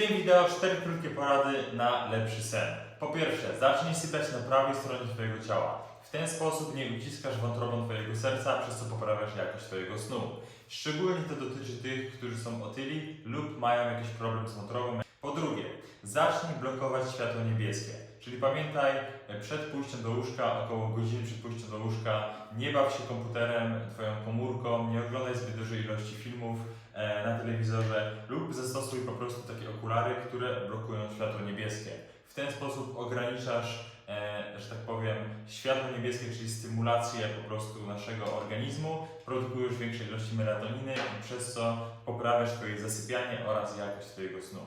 tym wideo cztery krótkie porady na lepszy sen. Po pierwsze, zacznij sypiać na prawej stronie Twojego ciała. W ten sposób nie uciskasz wątrobą Twojego serca, przez co poprawiasz jakość Twojego snu. Szczególnie to dotyczy tych, którzy są otyli lub mają jakiś problem z wątrobą. Po drugie, zacznij blokować światło niebieskie. Czyli pamiętaj, e, przed pójściem do łóżka, około godziny przed pójściem do łóżka, nie baw się komputerem, Twoją komórką, nie oglądaj zbyt dużej ilości filmów e, na telewizorze lub zastosuj po prostu takie okulary, które blokują światło niebieskie. W ten sposób ograniczasz, e, że tak powiem, światło niebieskie, czyli stymulację po prostu naszego organizmu, produkujesz większej ilości melatoniny i przez co poprawiasz Twoje zasypianie oraz jakość Twojego snu.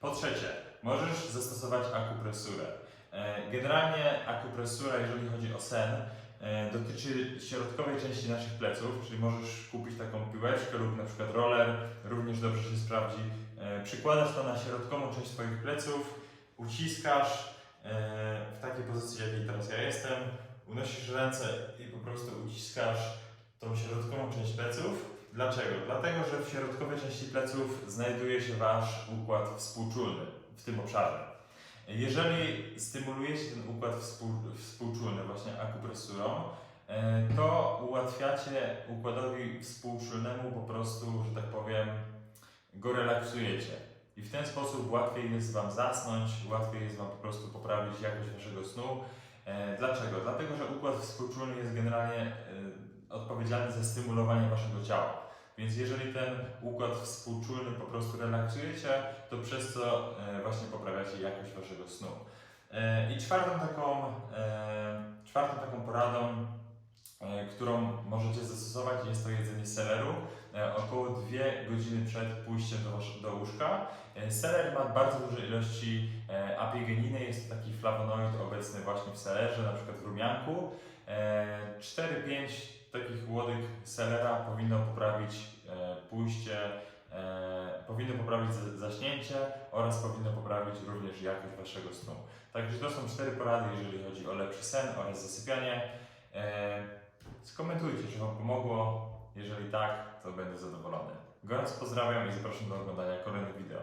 Po trzecie, możesz zastosować akupresurę. E, Generalnie akupresura, jeżeli chodzi o sen, e, dotyczy środkowej części naszych pleców, czyli możesz kupić taką piłeczkę lub na przykład roller, również dobrze się sprawdzi. E, Przykładasz to na środkową część swoich pleców, uciskasz w takiej pozycji, jakiej teraz ja jestem, unosisz ręce i po prostu uciskasz tą środkową część pleców. Dlaczego? Dlatego, że w środkowej części pleców znajduje się Wasz układ współczulny w tym obszarze. Jeżeli stymulujecie ten układ współ, współczulny właśnie akupresurą, e, to ułatwiacie układowi współczulnemu po prostu, że tak powiem, go relaksujecie. I w ten sposób łatwiej jest Wam zasnąć, łatwiej jest Wam po prostu poprawić jakość Waszego snu. E, Dlaczego? Dlatego, że układ współczulny jest generalnie e, odpowiedzialny za stymulowanie Waszego ciała. Więc jeżeli ten układ współczulny po prostu relaksujecie, to przez co e, właśnie poprawiacie jakość Waszego snu. E, I czwartą taką, e, czwartą taką poradą, którą możecie zastosować jest to jedzenie seleru około 2 godziny przed pójściem do, do łóżka. Seler ma bardzo duże ilości apiegeniny, jest to taki flawonoid obecny właśnie w selerze, na przykład w rumianku. 4-5 takich łodyg selera powinno poprawić e, pójście, e, powinno poprawić za- zaśnięcie oraz powinno poprawić również jakość Waszego snu. Także to są cztery porady, jeżeli chodzi o lepszy sen oraz zasypianie. E, skomentujcie, czy Wam pomogło. Jeżeli tak, to będę zadowolony. Gorąco pozdrawiam i zapraszam do oglądania kolejnych wideo.